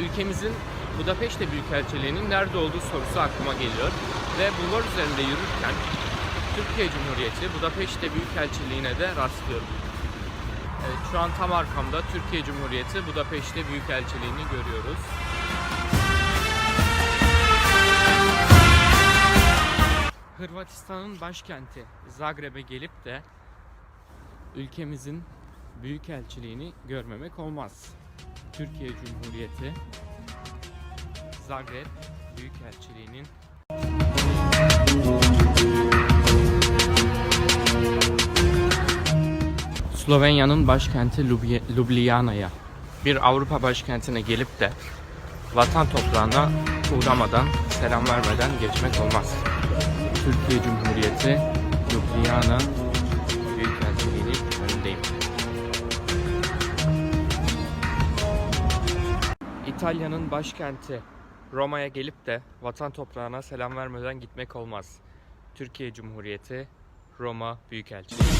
ülkemizin Budapeşte Büyükelçiliği'nin nerede olduğu sorusu aklıma geliyor. Ve bulvar üzerinde yürürken Türkiye Cumhuriyeti Budapeşte Büyükelçiliği'ne de rastlıyorum. Evet, şu an tam arkamda Türkiye Cumhuriyeti Budapeşte Büyükelçiliğini görüyoruz. Hırvatistan'ın başkenti Zagreb'e gelip de ülkemizin büyükelçiliğini görmemek olmaz. Türkiye Cumhuriyeti Zagreb Büyükelçiliğinin Slovenya'nın başkenti Ljublja- Ljubljana'ya bir Avrupa başkentine gelip de vatan toprağına uğramadan, selam vermeden geçmek olmaz. Türkiye Cumhuriyeti Ljubljana İtalya'nın başkenti Roma'ya gelip de vatan toprağına selam vermeden gitmek olmaz. Türkiye Cumhuriyeti Roma Büyükelçiliği.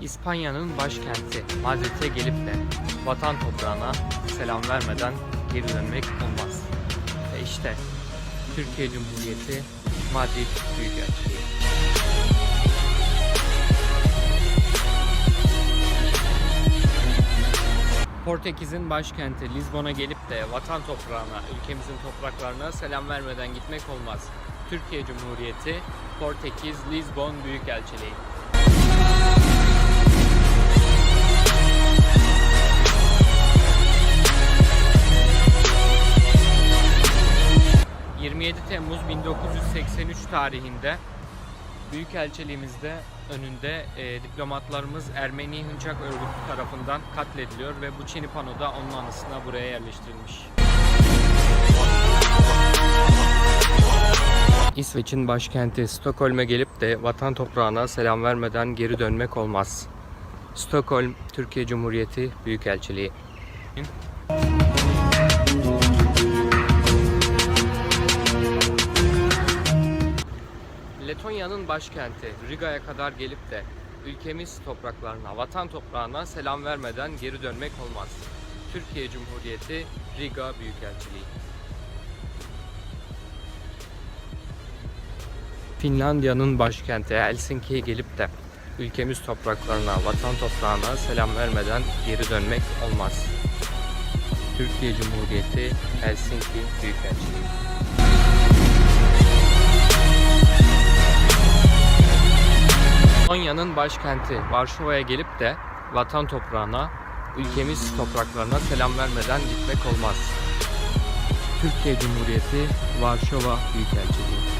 İspanya'nın başkenti Madrid'e gelip de vatan toprağına selam vermeden geri dönmek olmaz. Ve işte Türkiye Cumhuriyeti Madrid Büyükelçiliği. Portekiz'in başkenti Lizbon'a gelip de vatan toprağına, ülkemizin topraklarına selam vermeden gitmek olmaz. Türkiye Cumhuriyeti Portekiz Lizbon Büyükelçiliği. ...27 Temmuz 1983 tarihinde... ...Büyükelçiliğimizde önünde e, diplomatlarımız Ermeni Hınçak örgütü tarafından katlediliyor... ...ve bu çini pano da onun anısına buraya yerleştirilmiş. İsveç'in başkenti Stockholm'e gelip de vatan toprağına selam vermeden geri dönmek olmaz. Stockholm, Türkiye Cumhuriyeti Büyükelçiliği. Letonya'nın başkenti Riga'ya kadar gelip de ülkemiz topraklarına, vatan toprağına selam vermeden geri dönmek olmaz. Türkiye Cumhuriyeti Riga Büyükelçiliği. Finlandiya'nın başkenti Helsinki'ye gelip de ülkemiz topraklarına, vatan toprağına selam vermeden geri dönmek olmaz. Türkiye Cumhuriyeti Helsinki Büyükelçiliği. Polonya'nın başkenti Varşova'ya gelip de vatan toprağına, ülkemiz topraklarına selam vermeden gitmek olmaz. Türkiye Cumhuriyeti Varşova Büyükelçiliği.